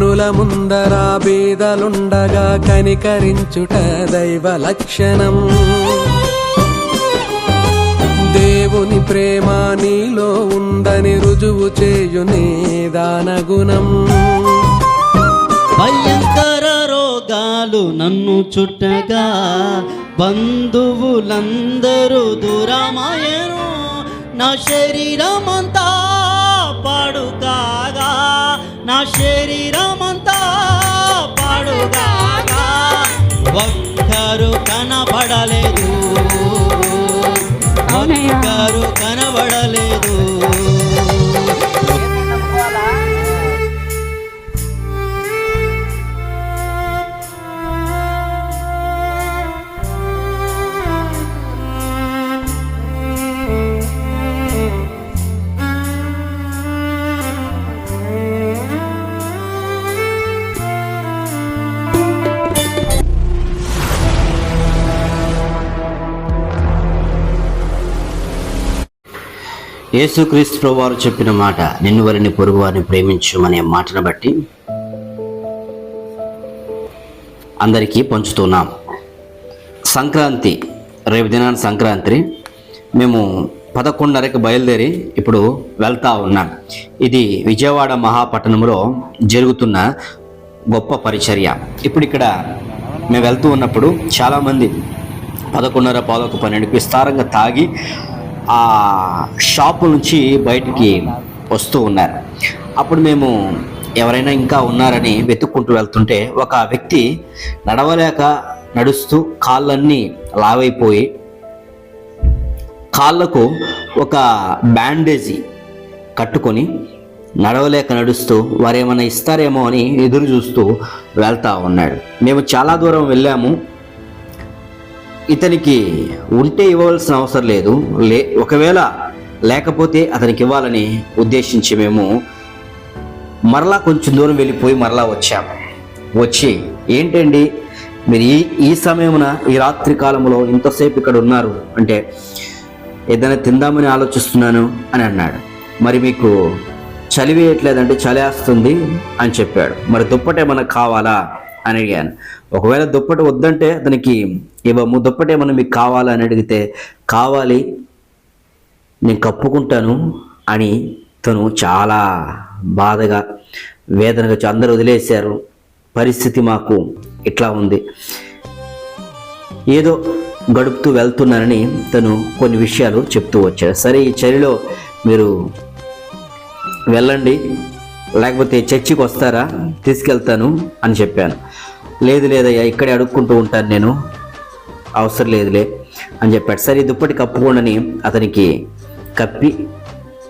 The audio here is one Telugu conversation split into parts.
జ్ఞానుల ముందర బీదలుండగా కనికరించుట దైవ లక్షణం. దేవుని ప్రేమ నీలో ఉందని రుజువు చేయునే దానగుణం. భయంకర రోగాలు నన్ను చుట్టగా బంధువులందరూ దూరమాయను నా శరీరమంతా love. యేసుక్రీస్తు ప్రభువారు చెప్పిన మాట నిన్ను వారిని పొరుగు వారిని ప్రేమించమనే మాటను బట్టి అందరికీ పంచుతున్నాం. సంక్రాంతి రేపు దినాన సంక్రాంతి మేము పదకొండున్నరకు బయలుదేరి ఇప్పుడు వెళ్తా ఉన్నాం. ఇది విజయవాడ మహాపట్టణంలో జరుగుతున్న గొప్ప పరిచర్య. ఇప్పుడు ఇక్కడ మేము వెళ్తూ ఉన్నప్పుడు చాలామంది పదకొండున్నర పాలకు పన్నెండుకి విస్తారంగా తాగి ఆ షాపు నుంచి బయటికి వస్తూ ఉన్నారు. అప్పుడు మేము ఎవరైనా ఇంకా ఉన్నారని వెతుక్కుంటూ వెళ్తుంటే ఒక వ్యక్తి నడవలేక నడుస్తూ కాళ్ళన్నీ లావైపోయి కాళ్ళకు ఒక బ్యాండేజీ కట్టుకొని నడవలేక నడుస్తూ వారు ఏమైనా ఇస్తారేమో అని ఎదురు చూస్తూ వెళ్తా ఉన్నాడు. మేము చాలా దూరం వెళ్ళాము. ఇతనికి ఉంటే ఇవ్వవలసిన అవసరం లేదు. లే ఒకవేళ లేకపోతే అతనికి ఇవ్వాలని ఉద్దేశించి మేము మరలా కొంచెం దూరం వెళ్ళిపోయి మరలా వచ్చాము వచ్చి ఏంటండి? మీరు ఈ ఈ సమయమున ఈ రాత్రి కాలంలో ఇంతసేపు ఇక్కడ ఉన్నారు అంటే ఏదైనా తిందామని ఆలోచిస్తున్నాను అని అన్నాడు. మరి మీకు చలి వేయట్లేదంటే చలేస్తుంది అని చెప్పాడు. మరి దుప్పట ఏమైనా కావాలా? అని అడిగాను. ఒకవేళ దుప్పటి వద్దంటే అతనికి ఇవ్వము దుప్పటి ఏమన్నా మీకు కావాలా అని అడిగితే కావాలి నేను కప్పుకుంటాను అని తను చాలా బాధగా వేదనగా అందరూ వదిలేశారు. పరిస్థితి మాకు ఇట్లా ఉంది. ఏదో గడుపుతూ వెళ్తున్నానని తను కొన్ని విషయాలు చెప్తూ వచ్చాడు. సరే ఈ చలిలో మీరు వెళ్ళండి. లేకపోతే చర్చికి వస్తారా? తీసుకెళ్తాను అని చెప్పాను. లేదు లేదయ్యా ఇక్కడే అడుక్కుంటూ ఉంటాను నేను. అవసరం లేదులే అని చెప్పాడు. సరే దుప్పటి కప్పుకోండి అతనికి కప్పి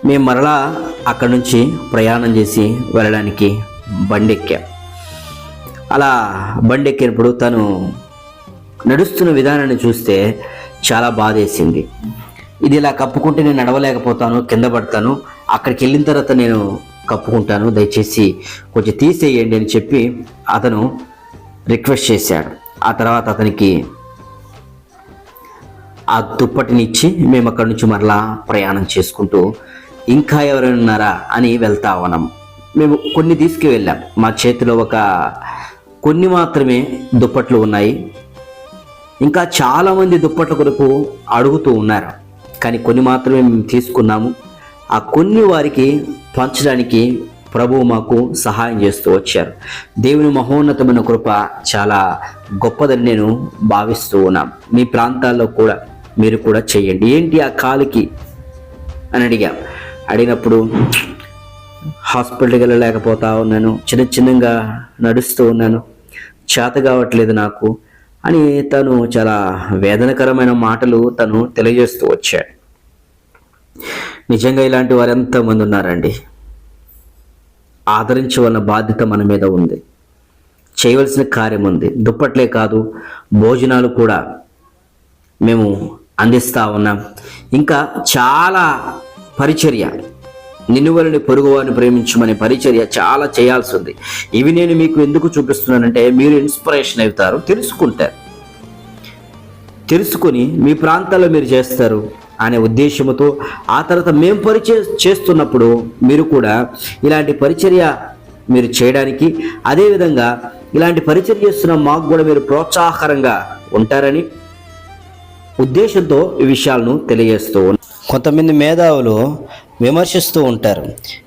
మేము మరలా అక్కడి నుంచి ప్రయాణం చేసి వెళ్ళడానికి బండి ఎక్కాం అలా బండి ఎక్కినప్పుడు తను నడుస్తున్న విధానాన్ని చూస్తే చాలా బాధేసింది. ఇది ఇలా కప్పుకుంటే నేను నడవలేకపోతాను కింద పడతాను. అక్కడికి వెళ్ళిన తర్వాత నేను కప్పుకుంటాను దయచేసి కొంచెం తీసేయండి అని చెప్పి అతను రిక్వెస్ట్ చేశాడు. ఆ తర్వాత అతనికి ఆ దుప్పటినిచ్చి మేము అక్కడి నుంచి మరలా ప్రయాణం చేసుకుంటూ ఇంకా ఎవరైనా ఉన్నారా అని వెళ్తా ఉన్నాం. మేము కొన్ని తీసుకువెళ్ళాం. మా చేతిలో ఒక కొన్ని మాత్రమే దుప్పట్లు ఉన్నాయి. ఇంకా చాలామంది దుప్పట్ల కొరకు అడుగుతూ ఉన్నారు. కానీ కొన్ని మాత్రమే మేము తీసుకున్నాము. ఆ కొన్ని వారికి పంచడానికి ప్రభువు మాకు సహాయం చేస్తూ వచ్చారు. దేవుని మహోన్నతమైన కృప చాలా గొప్పదని నేను భావిస్తూ ఉన్నాను మీ ప్రాంతాల్లో కూడా మీరు కూడా చేయండి. ఏంటి ఆ కాలికి? అని అడిగా. అడిగినప్పుడు హాస్పిటల్కి వెళ్ళలేకపోతా ఉన్నాను. చిన్న చిన్నగా నడుస్తూ ఉన్నాను. చేత కావట్లేదు నాకు అని తను చాలా వేదనకరమైన మాటలు తను తెలియజేస్తూ వచ్చాడు. నిజంగా ఇలాంటి వారు ఎంతమంది ఉన్నారండి? ఆదరించవలన బాధ్యత మన మీద ఉంది. చేయవలసిన కార్యం ఉంది. దుప్పట్లే కాదు భోజనాలు కూడా మేము అందిస్తా ఉన్నాం. ఇంకా చాలా పరిచర్య నిన్నువలని పొరుగువారిని ప్రేమించమనే పరిచర్య చాలా చేయాల్సి ఉంది. ఇవి నేను మీకు ఎందుకు చూపిస్తున్నానంటే మీరు ఇన్స్పిరేషన్ అవుతారు తెలుసుకుంటారు. తెలుసుకొని మీ ప్రాంతాల్లో మీరు చేస్తారు. అనే ఉద్దేశంతో ఆ తర్వాత మేము పరిచయ చేస్తున్నప్పుడు మీరు కూడా ఇలాంటి పరిచర్య మీరు చేయడానికి అదేవిధంగా ఇలాంటి పరిచయం చేస్తున్న మాకు కూడా మీరు ప్రోత్సాహకరంగా ఉంటారని ఉద్దేశంతో ఈ విషయాలను తెలియజేస్తూ కొంతమంది మేధావులు విమర్శిస్తూ ఉంటారు.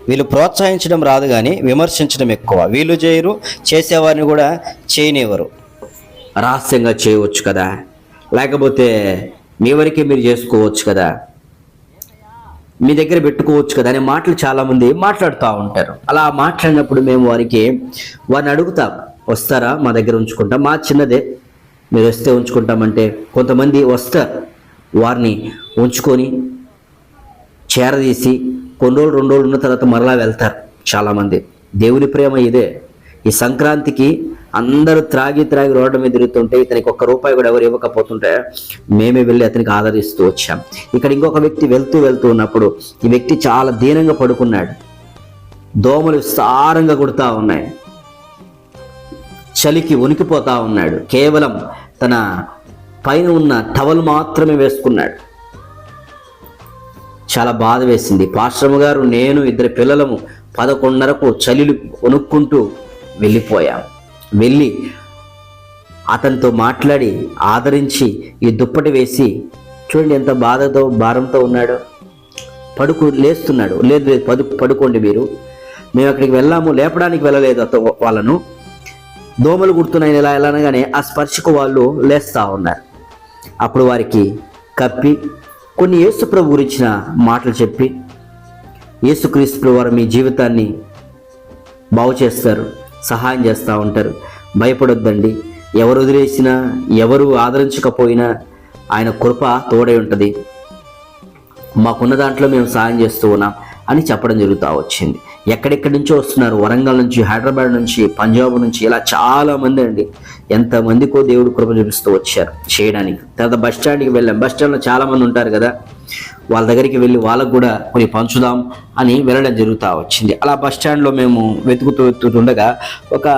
వీళ్ళు ప్రోత్సహించడం రాదు కానీ విమర్శించడం ఎక్కువ. వీళ్ళు చేయరు చేసేవారిని కూడా చేయనివ్వరు. రహస్యంగా చేయవచ్చు కదా. లేకపోతే మీ వరకే మీరు చేసుకోవచ్చు కదా? మీ దగ్గర పెట్టుకోవచ్చు కదా? అనే మాటలు చాలామంది మాట్లాడుతూ ఉంటారు. అలా మాట్లాడినప్పుడు మేము వారికి వారిని అడుగుతాం వస్తారా? మా దగ్గర ఉంచుకుంటాం. మా చిన్నదే. మీరు వస్తే ఉంచుకుంటామంటే కొంతమంది వస్తారు వారిని ఉంచుకొని చేరదీసి కొన్ని రోజులు రెండు రోజులు ఉన్న తర్వాత మరలా వెళ్తారు చాలామంది. దేవుని ప్రేమ ఇదే. ఈ సంక్రాంతికి అందరూ త్రాగి త్రాగి రోడ్డు మీద తిరుగుతుంటే ఇతనికి ఒక్క రూపాయి కూడా ఎవరు ఇవ్వకపోతుంటే మేమే వెళ్ళి అతనికి ఆదరిస్తూ వచ్చాం. ఇక్కడ ఇంకొక వ్యక్తి వెళ్తూ వెళ్తూ ఉన్నప్పుడు ఈ వ్యక్తి చాలా దీనంగా పడుకున్నాడు. దోమలు సారంగా కొడుతూ ఉన్నాయి. చలికి ఉనికిపోతా ఉన్నాడు. కేవలం తన పైన ఉన్న టవల్ మాత్రమే వేసుకున్నాడు. చాలా బాధ వేసింది. పాశ్రమ గారు నేను ఇద్దరు పిల్లలము పదకొండున్నరకు చలిలు కొనుక్కుంటూ వెళ్ళిపోయాం. వెళ్ళి అతనితో మాట్లాడి ఆదరించి ఈ దుప్పటి వేసి చూడండి ఎంత బాధతో భారంతో ఉన్నాడో. పడుకు లేస్తున్నాడు. లేదు లేదు పడు పడుకోండి మీరు. మేము అక్కడికి వెళ్ళాము లేపడానికి వెళ్ళలేదు అత వాళ్ళను. దోమలు గుర్తున్నాయి ఇలా ఎలా అనగానే ఆ స్పర్శకు వాళ్ళు లేస్తూ ఉన్నారు. అప్పుడు వారికి కప్పి కొన్ని యేసుప్రభు గురించిన మాటలు చెప్పి యేసుక్రీస్తు వారు మీ జీవితాన్ని బాగు చేస్తారు సహాయం చేస్తూ ఉంటారు. భయపడొద్దండి. ఎవరు వదిలేసినా ఎవరు ఆదరించకపోయినా ఆయన కృప తోడై ఉంటుంది. మాకున్న దాంట్లో మేము సహాయం చేస్తూ ఉన్నాం అని చెప్పడం జరుగుతూ వచ్చింది. ఎక్కడెక్కడి నుంచో వస్తున్నారు? వరంగల్ నుంచి హైదరాబాద్ నుంచి పంజాబ్ నుంచి ఇలా చాలా మంది అండి. ఎంతమందికో దేవుడు కృప చూపిస్తూ వచ్చారు చేయడానికి. తర్వాత బస్ స్టాండ్కి వెళ్ళాం. బస్ స్టాండ్లో చాలామంది ఉంటారు కదా. వాళ్ళ దగ్గరికి వెళ్ళి వాళ్ళకు కూడా కొన్ని పంచుదాం అని వెళ్ళడం జరుగుతూ వచ్చింది. అలా బస్ స్టాండ్లో మేము వెతుకుతూ వెతుకుతుండగా ఒక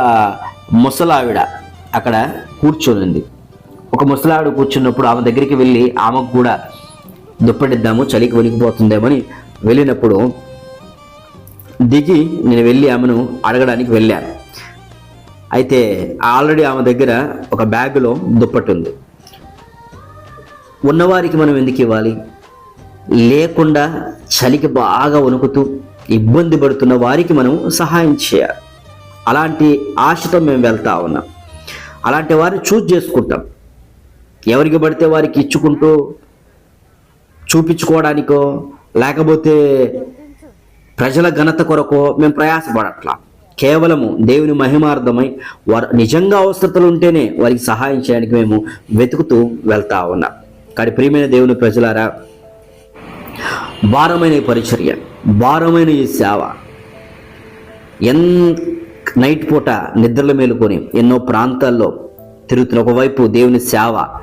ముసలావిడ అక్కడ కూర్చొనింది. ఒక ముసలావిడ కూర్చున్నప్పుడు ఆమె దగ్గరికి వెళ్ళి ఆమెకు కూడా దుప్పటిద్దాము చలికి వెలిగిపోతుందేమని వెళ్ళినప్పుడు దిగి నేను వెళ్ళి ఆమెను అడగడానికి వెళ్ళాను. అయితే ఆల్రెడీ ఆమె దగ్గర ఒక బ్యాగులో దుప్పటి ఉంది. ఉన్నవారికి మనం ఎందుకు ఇవ్వాలి? లేకుండా చలికి బాగా వణుకుతూ ఇబ్బంది పడుతున్న వారికి మనం సహాయం చేయాలి. అలాంటి ఆశతో మేము వెళ్తా ఉన్నాం. అలాంటి వారిని చూజ్ చేసుకుంటాం. ఎవరికి పడితే వారికి ఇచ్చుకుంటూ చూపించుకోవడానికో లేకపోతే ప్రజల ఘనత కొరకో మేము ప్రయాసపడట్లా. కేవలము దేవుని మహిమార్థమై వారు నిజంగా అవసరతలు ఉంటేనే వారికి సహాయం చేయడానికి మేము వెతుకుతూ వెళ్తా ఉన్నాం. కానీ ప్రియమైన దేవుని ప్రజలారా భారమైన ఈ పరిచర్య భారమైన ఈ సేవ. ఎన్ నైట్ పూట నిద్రలు మేలుకొని ఎన్నో ప్రాంతాల్లో తిరుగుతున్న ఒకవైపు దేవుని సేవ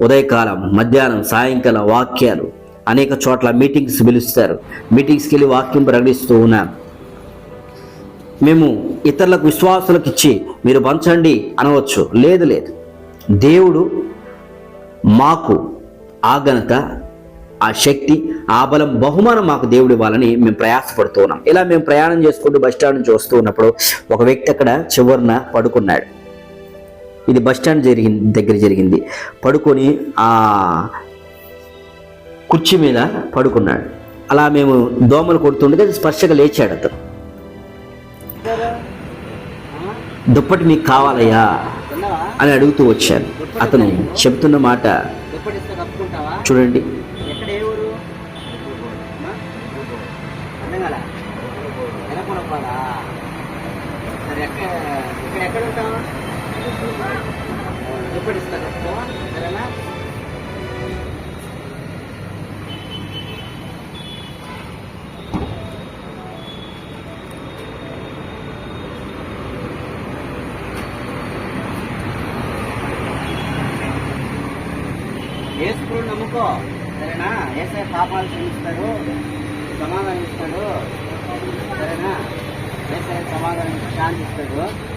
ఉదయకాలం మధ్యాహ్నం సాయంకాలం వాక్యాలు అనేక చోట్ల మీటింగ్స్ పిలుస్తారు. మీటింగ్స్కి వెళ్ళి వాక్యం ప్రకటిస్తూ ఉన్నాం. మేము ఇతరులకు విశ్వాసులకు ఇచ్చి మీరు పంచండి అనవచ్చు. లేదు లేదు. దేవుడు మాకు ఆ ఘనత ఆ శక్తి ఆ బలం బహుమానం మాకు దేవుడు ఇవ్వాలని మేము ప్రయాసపడుతూ ఉన్నాం. ఇలా మేము ప్రయాణం చేసుకుంటూ బస్ స్టాండ్ నుంచి వస్తూ ఉన్నప్పుడు ఒక వ్యక్తి అక్కడ చివరిన పడుకున్నాడు. ఇది బస్ స్టాండ్ జరిగింది దగ్గర జరిగింది. పడుకొని ఆ కుర్చీ మీద పడుకున్నాడు. అలా మేము దోమలు కొడుతుండగా స్పర్శగా లేచాడు అతను. దుప్పటి మీకు కావాలయ్యా అని అడుగుతూ వచ్చాను అతను చెబుతున్న మాట చూడండి. చెప్పాలా సరే ఎక్కడ ఇక్కడ ఎక్కడ ఉంటావా? దుప్పటిస్తా కప్పుకోవా సరేనా? ఏసుకుడు నమ్ముకో. సరేనా? ఏసే పాపాలు క్షమిస్తాడు సమాధానం ఇస్తాడు సరేనా ఏసే సమాధానం ఇచ్చి శాంతి ఇస్తాడు.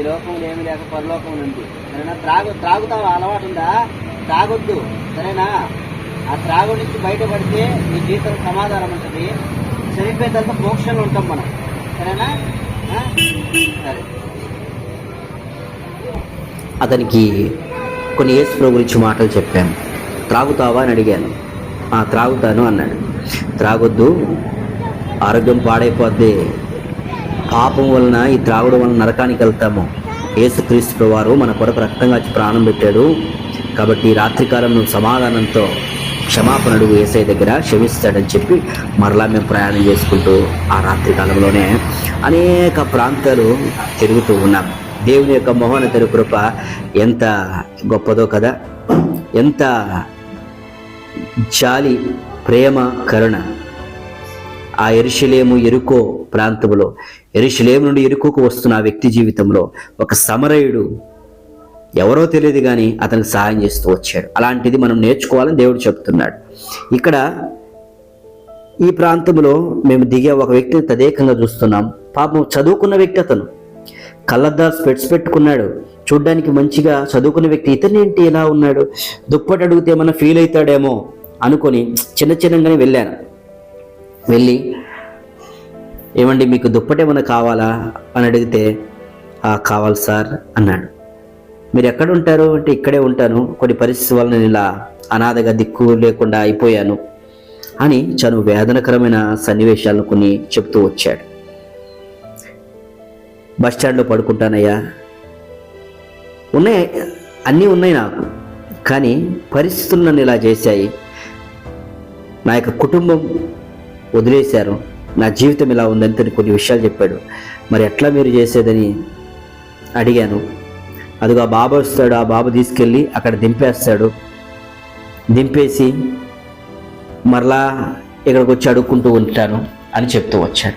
ఈ లోకంలో ఏమి లేక పరలోకం ఉంది. సరేనా? త్రాగు త్రాగుతావు? అలవాటు ఉందా? త్రాగొద్దు. సరేనా? ఆ త్రాగు నుంచి బయటపడితే నీ జీవితం సమాధానం ఉంటుంది. చనిపోయిన తర్వాత మోక్షంలో ఉంటాం మనం. సరేనా? సరే. అతనికి కొన్ని యేసు ప్రభు గురించి మాటలు చెప్పాను. త్రాగుతావా అని అడిగాను. ఆ త్రాగుతాను అన్నాడు. త్రాగొద్దు. ఆరోగ్యం పాడైపోద్ది. పాపం వలన ఈ త్రాగుడు వలన నరకానికి వెళ్తాము. యేసుక్రీస్తు వారు మన కొరకు రక్తంగా ప్రాణం పెట్టాడు. కాబట్టి ఈ రాత్రికాలం నువ్వు సమాధానంతో క్షమాపణ అడుగు ఏసై దగ్గర క్షమిస్తాడని చెప్పి మరలా మేము ప్రయాణం చేసుకుంటూ ఆ రాత్రి కాలంలోనే అనేక ప్రాంతాలు తిరుగుతూ ఉన్నాం. దేవుని యొక్క మహోన్నత కృప ఎంత గొప్పదో కదా. ఎంత జాలి ప్రేమ కరుణ ఆ ఎరుషలేము ఎరుకో ప్రాంతంలో ఎరుషలేము నుండి ఎరుకోకు వస్తున్న ఆ వ్యక్తి జీవితంలో ఒక సమరయుడు ఎవరో తెలియదు కానీ అతనికి సహాయం చేస్తూ వచ్చాడు. అలాంటిది మనం నేర్చుకోవాలని దేవుడు చెప్తున్నాడు. ఇక్కడ ఈ ప్రాంతంలో మేము దిగే ఒక వ్యక్తిని తదేకంగా చూస్తున్నాం. పాపం చదువుకున్న వ్యక్తి అతను. కళ్ళద్దాలు స్పెట్స్ పెట్టుకున్నాడు. చూడ్డానికి మంచిగా చదువుకున్న వ్యక్తి ఇతను ఏంటి? ఎలా ఉన్నాడు? దుప్పటి అడిగితే ఏమన్నా ఫీల్ అవుతాడేమో అనుకొని చిన్న చిన్నగానే వెళ్ళాను. వెళ్ళి ఏమండి మీకు దుప్పటి ఏమైనా కావాలా? అని అడిగితే "ఆ, కావాలి సార్ అన్నాడు. మీరు ఎక్కడ ఉంటారు అంటే ఇక్కడే ఉంటాను. కొన్ని పరిస్థితి వల్ల నేను ఇలా అనాథగా దిక్కు లేకుండా అయిపోయాను అని చాలా వేదనకరమైన సన్నివేశాలను కొన్ని చెప్తూ వచ్చాడు. బస్ స్టాండ్లో పడుకుంటానయ్యా. ఉన్నాయి అన్నీ ఉన్నాయి నాకు. కానీ పరిస్థితులు నన్ను ఇలా చేశాయి. నా యొక్క కుటుంబం వదిలేశారు. నా జీవితం ఇలా ఉందని తను కొన్ని విషయాలు చెప్పాడు. మరి ఎట్లా మీరు చేసేదని అడిగాను. అదిగో ఆ బాబు వస్తాడు ఆ బాబు తీసుకెళ్ళి అక్కడ దింపేస్తాడు. దింపేసి మరలా ఇక్కడికి వచ్చి అడుక్కుంటూ ఉంటాను అని చెప్తూ వచ్చాడు.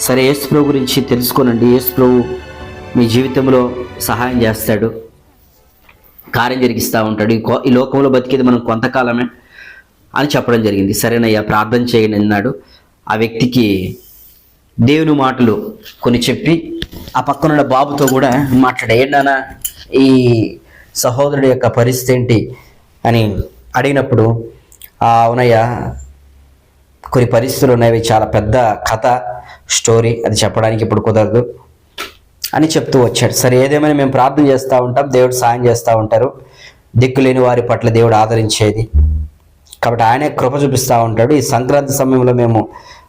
సరే యేసు ప్రభు గురించి తెలుసుకోనండి. యేసు ప్రభు మీ జీవితంలో సహాయం చేస్తాడు. కార్యం జరిగిస్తూ ఉంటాడు. ఈ ఈ లోకంలో బతికేది మనం కొంతకాలమే. అని చెప్పడం జరిగింది. సరేనయ్యా ప్రార్థన చేయని అన్నాడు. ఆ వ్యక్తికి దేవుని మాటలు కొన్ని చెప్పి ఆ పక్కనున్న బాబుతో కూడా మాట్లాడేనా ఏంటన్నా ఈ సహోదరుడి యొక్క పరిస్థితి ఏంటి? అని అడిగినప్పుడు "ఆ, అవునయ్యా కొన్ని పరిస్థితులు ఉన్నాయి. చాలా పెద్ద కథ స్టోరీ. అది చెప్పడానికి ఇప్పుడు కుదరదు. అని చెప్తూ వచ్చాడు. సరే ఏదేమైనా మేము ప్రార్థన చేస్తూ ఉంటాం. దేవుడు సాయం చేస్తూ ఉంటారు. దిక్కులేని వారి పట్ల దేవుడు ఆదరించేది. కాబట్టి ఆయనే కృప చూపిస్తూ ఉంటాడు. ఈ సంక్రాంతి సమయంలో మేము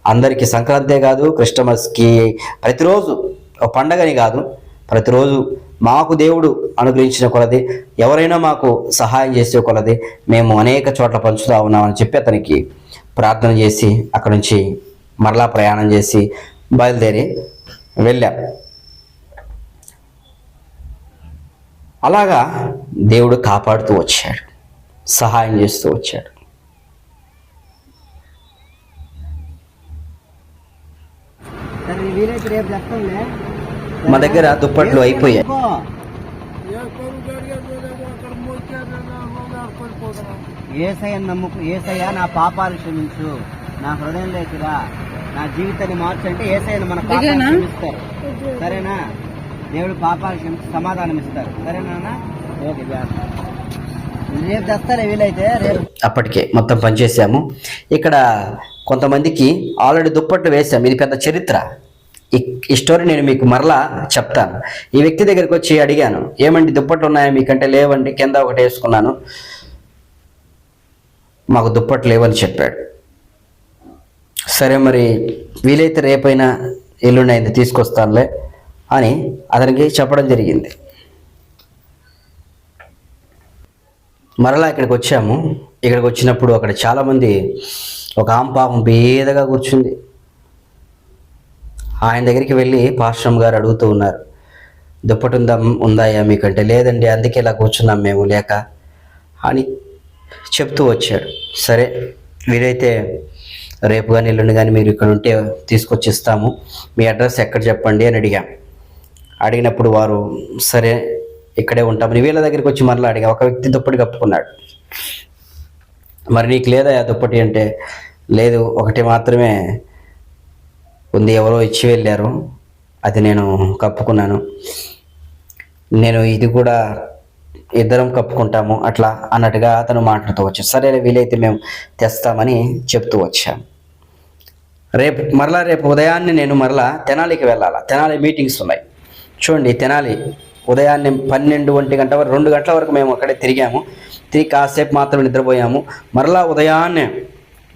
అందరికీ సంక్రాంతే కాదు క్రిస్టమస్కి ప్రతిరోజు ఒక పండగని కాదు ప్రతిరోజు మాకు దేవుడు అనుగ్రహించిన కొలది ఎవరైనా మాకు సహాయం చేసే కొలది మేము అనేక చోట్ల పంచుతూ ఉన్నామని చెప్పి అతనికి ప్రార్థన చేసి అక్కడి నుంచి మరలా ప్రయాణం చేసి బయలుదేరి వెళ్ళాం. అలాగా దేవుడు కాపాడుతూ వచ్చాడు సహాయం చేస్తూ వచ్చాడు సరే వీలైతే రేపు చెప్తాంలే మా దగ్గర దుప్పట్లు అయిపోయాయి. ఏసయ్య నమ్ముకు ఏసయ్య నా పాపాలు క్షమించు. నా హృదయంలోకి రా నా జీవితాన్ని మార్చంటే ఏసయ్యను మన పాపాలు క్షమిస్తారు. సరేనా? దేవుడు పాపాలు క్షమించి సమాధానం ఇస్తారు. సరేనా ఓకే. రేపు తెస్తారే వీలైతే రేపు. అప్పటికే మొత్తం పనిచేసాము. ఇక్కడ కొంతమందికి ఆల్రెడీ దుప్పట్లు వేసాం ఇది పెద్ద చరిత్ర. ఈ ఈ స్టోరీ నేను మీకు మరలా చెప్తాను. ఈ వ్యక్తి దగ్గరికి వచ్చి అడిగాను ఏమండి దుప్పట్లు ఉన్నాయా? మీకంటే లేవండి కింద ఒకటి వేసుకున్నాను. మాకు దుప్పట్లు లేవని చెప్పాడు. సరే మరి వీలైతే రేపైనా ఎల్లుండి తీసుకొస్తానులే అని అతనికి చెప్పడం జరిగింది. మరలా ఇక్కడికి వచ్చాము. ఇక్కడికి వచ్చినప్పుడు అక్కడ చాలామంది ఒక ఆమె పాపం బేదగా కూర్చుంది. ఆయన దగ్గరికి వెళ్ళి పాశ్రమ్ గారు అడుగుతూ ఉన్నారు దుప్పటి ఉందా ఉందాయా మీకంటే? లేదండి అందుకే ఇలా కూర్చున్నాం మేము లేక అని చెప్తూ వచ్చాడు. సరే మీరైతే రేపు కానీ ఎల్లుండి కానీ మీరు ఇక్కడ ఉంటే తీసుకొచ్చి ఇస్తాము మీ అడ్రస్ ఎక్కడ చెప్పండి అని అడిగాం. అడిగినప్పుడు వారు సరే ఇక్కడే ఉంటాం. నీ వీళ్ళ దగ్గరికి వచ్చి మరలా అడిగా. ఒక వ్యక్తి దుప్పటి కప్పుకున్నాడు. మరి నీకు లేదా దుప్పటి? అంటే లేదు ఒకటి మాత్రమే ఉంది ఎవరో ఇచ్చి వెళ్ళారు. అది నేను కప్పుకున్నాను. నేను ఇది కూడా ఇద్దరం కప్పుకుంటాము అట్లా అన్నట్టుగా అతను మాట్లాడుతూ వచ్చాడు. సరే వీలైతే మేము తెస్తామని చెప్తూ వచ్చాం. రేపు మరలా రేపు ఉదయాన్నే నేను మరలా తెనాలికి వెళ్ళాలా? తెనాలి మీటింగ్స్ ఉన్నాయి. చూడండి తెనాలి ఉదయాన్నే పన్నెండు ఒంటి గంట వరకు రెండు గంటల వరకు మేము అక్కడే తిరిగాము. తిరిగి కాసేపు మాత్రం నిద్రపోయాము. మరలా ఉదయాన్నే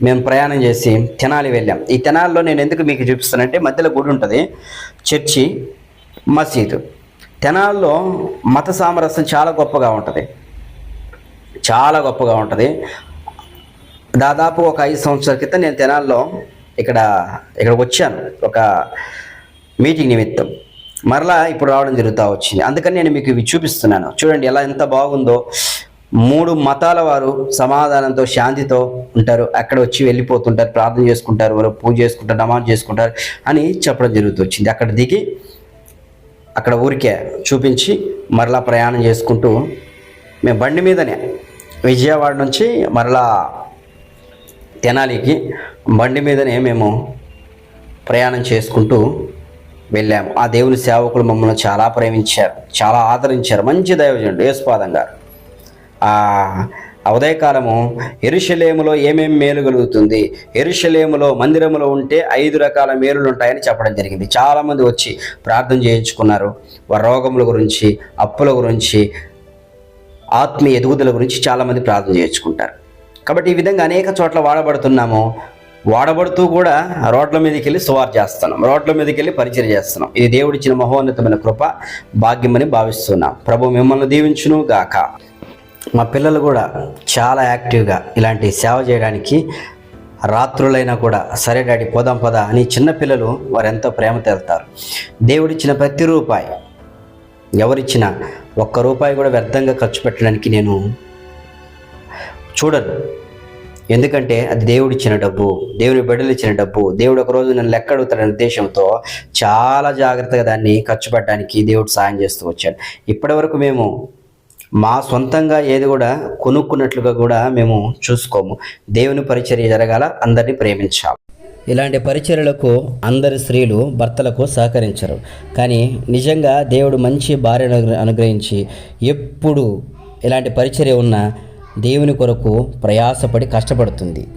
మేము ప్రయాణం చేసి తెనాలి వెళ్ళాం. ఈ తెనాలిలో నేను ఎందుకు మీకు చూపిస్తానంటే మధ్యలో గుడి ఉంటుంది. చర్చి మసీదు. తెనాల్లో మత సామరస్యం చాలా గొప్పగా ఉంటుంది. చాలా గొప్పగా ఉంటుంది. దాదాపు ఒక ఐదు సంవత్సరాల క్రితం నేను తెనాల్లో ఇక్కడ ఇక్కడికి వచ్చాను. ఒక మీటింగ్ నిమిత్తం. మరలా ఇప్పుడు రావడం జరుగుతూ వచ్చింది. అందుకని నేను మీకు ఇవి చూపిస్తున్నాను. చూడండి ఎలా ఎంత బాగుందో. మూడు మతాల వారు సమాధానంతో శాంతితో ఉంటారు. అక్కడ వచ్చి వెళ్ళిపోతుంటారు ప్రార్థన చేసుకుంటారు వారు పూజ చేసుకుంటారు నమాజ్ చేసుకుంటారు అని చెప్పడం జరుగుతూ వచ్చింది. అక్కడ దిగి అక్కడ ఊరికే చూపించి మరలా ప్రయాణం చేసుకుంటూ మేము బండి మీదనే విజయవాడ నుంచి మరలా తెనాలికి బండి మీదనే మేము ప్రయాణం చేసుకుంటూ వెళ్ళాము. ఆ దేవుని సేవకులు మమ్మల్ని చాలా ప్రేమించారు చాలా ఆదరించారు. మంచి దైవజనుడు యేసుపాదం గారు. ఆ ఉదయకాలము ఎరుషలేములో ఏమేమి మేలు కలుగుతుంది? ఎరుషలేములో మందిరములో ఉంటే ఐదు రకాల మేలులు ఉంటాయని చెప్పడం జరిగింది. చాలామంది వచ్చి ప్రార్థన చేయించుకున్నారు. వారి రోగముల గురించి అప్పుల గురించి ఆత్మీయ ఎదుగుదల గురించి చాలామంది ప్రార్థన చేయించుకుంటారు. కాబట్టి ఈ విధంగా అనేక చోట్ల వాడబడుతున్నాము. వాడబడుతూ కూడా రోడ్ల మీదకి వెళ్ళి సువార్ చేస్తున్నాం. రోడ్ల మీదకి వెళ్ళి పరిచయం చేస్తున్నాం. ఇది దేవుడిచ్చిన మహోన్నతమైన కృప భాగ్యమని భావిస్తున్నాం. ప్రభు మిమ్మల్ని దీవించును గాక మా పిల్లలు కూడా చాలా యాక్టివ్గా ఇలాంటి సేవ చేయడానికి రాత్రులైనా కూడా సరే డాడీ పోదాం పదా అని చిన్నపిల్లలు వారు ఎంతో ప్రేమ తెలుతారు. దేవుడిచ్చిన ప్రతి రూపాయి ఎవరిచ్చినా ఒక్క రూపాయి కూడా వ్యర్థంగా ఖర్చు పెట్టడానికి నేను చూడను. ఎందుకంటే అది దేవుడిచ్చిన డబ్బు దేవుని బిడ్డలు ఇచ్చిన డబ్బు దేవుడు ఒక రోజు నన్ను లెక్కడుగుతాడనే ఉద్దేశంతో చాలా జాగ్రత్తగా దాన్ని ఖర్చు పెట్టడానికి దేవుడు సాయం చేస్తూ వచ్చాడు. ఇప్పటివరకు మేము మా సొంతంగా ఏది కూడా కొనుక్కున్నట్లుగా కూడా మేము చూసుకోము. దేవుని పరిచర్య జరగాల అందరినీ ప్రేమించాలి ఇలాంటి పరిచర్యలకు అందరి స్త్రీలు భర్తలకు సహకరించరు. కానీ నిజంగా దేవుడు మంచి భార్యను అనుగ్రహించి ఎప్పుడు ఇలాంటి పరిచర్య ఉన్న దేవుని కొరకు ప్రయాసపడి కష్టపడుతుంది.